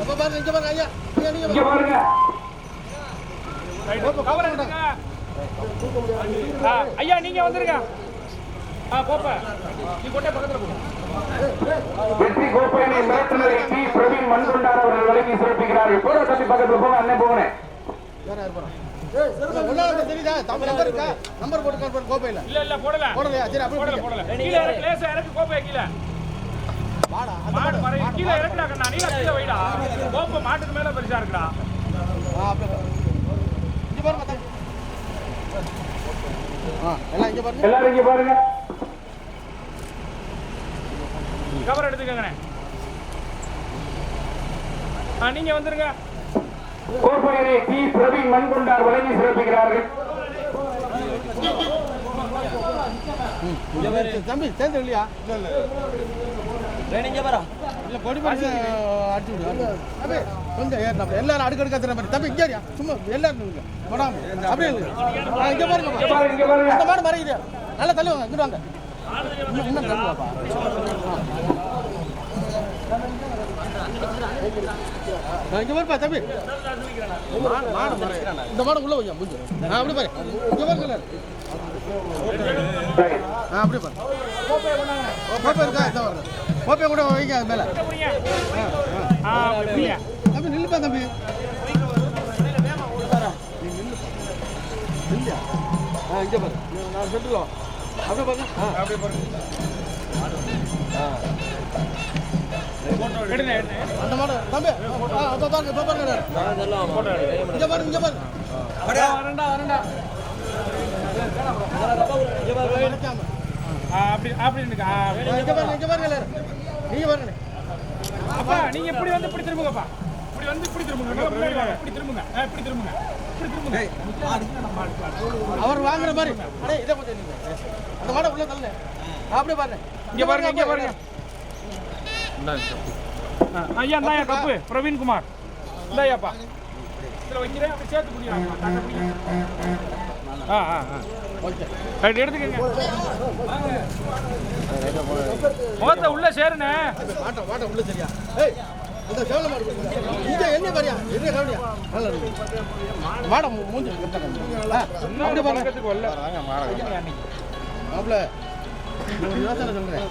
அப்ப பாருங்க இங்க பாருங்க ஐயா. ஐயா நீங்க இங்க பாருங்க. ஐயா நீங்க வந்துருங்க. ஆ போப்ப. நீ கொண்டே பக்கத்துல போ. வெற்றி கோப்பையினை மேற்குனரை டி பிரவீன் மண்குண்டார் அவர்கள் வழங்கி சிறப்பிக்கிறார்கள் கூட தம்பி பக்கத்துல போங்க அண்ணன் போகணும் தெரியுதா? நம்பர் இருக்கா? நம்பர் போட்டு கால் கோப்பையில. இல்ல இல்ல போடல. போடலையா? சரி அப்படியே போடல போடல. கீழ இறக்கு லேசா இறக்கு கோப்பைய கீழ. வாடா அந்த கீழ இறக்குடா கண்ணா நீ கீழ கோப்பை மாட்டுக்கு மேல பெருசா இருக்குடா. எல்லாரும் இங்க பாருங்க. கவர் எடுத்துக்கங்கண்ணே ஆ நீங்க வந்துருங்க. கோப்பையினை டி. பிரவீன் மண்குண்டார் வழங்கி சிறப்பிக்கிறார்கள். தம்பி சேர்ந்து இல்லையா இல்ல. கொடி பரிசு அடிச்சு விடு தம்பி கொஞ்சம் ஏறினா எல்லாரும் அடுக்கடுக்க எத்தனை மாதிரி தம்பி இங்கே. சும்மா எல்லாரும் நில்லுங்க. போடாம. அப்படியே. ஆ, இங்க பாருங்க அந்த மாடு மறையுது. நல்லா தள்ளுவாங்க இங்கிட்டு வாங்க. இன்னும் இன்னும் தள்ளுவாப்பா இங்க பாருப்பா தம்பி. இந்த மாடு உள்ள வைங்க முடிஞ்சு ஆ அப்படி பாரு. இங்க பாருங்க அப்படியே பாரு கோப்பை இருக்கா இந்த பாருங்க கோப்பை கூட வைங்க அது மேல தம்பி நில்லுப்பா தம்பி இல்லையா ஆ இங்கே பாரு நான் சொல்லிடலாம் அப்படியே பாருங்க ஆ அப்படியே பாருங்க அந்த தம்பி ஆ பாருங்க பாருங்க இங்கே பாருங்க இங்கே பாருங்க வரண்டா வரண்டா நினைக்காம. ஆ அப்படி அப்படி இங்கே பாருங்க இங்கே பாருங்க எல்லாரும். நீங்க பாருங்க அப்பா நீங்க இப்படி வந்து இப்படி திரும்புங்கப்பா. இப்படி வந்து இப்படி திரும்புங்க. இப்படி திரும்புங்க. ஆ, இப்படி திரும்புங்க. அவர் வாங்குற மாதிரி. அடே இதை கொஞ்சம் நீங்க அந்த மாடை உள்ள தள்ளு. அப்படியே பாருங்க. இங்க பாருங்க இங்க பாருங்க. ஐயா இந்தாயா கப்பு. பிரவீன் குமார் இந்தாயாப்பா இதுல வைக்கிறேன் அப்படி சேர்த்து குடிக்கிறாங்க ஆ ஆ ஆ. ரைட் எடுத்துக்கங்க. முகத்தை உள்ள சேருண்ணே. மாட்டை மாட்டை உள்ள சரியா ஏய் இந்த மாடு கொடுங்க. இங்க என்ன பாரியா என்ன கவனியா நல்லா இருக்கு மாடை மூ- மூஞ்சி கட்ட ஆ அப்படியே பாருங்க பக்கத்துக்கு வரல மாப்பிள நான் ஒரு யோசனை சொல்றேன்.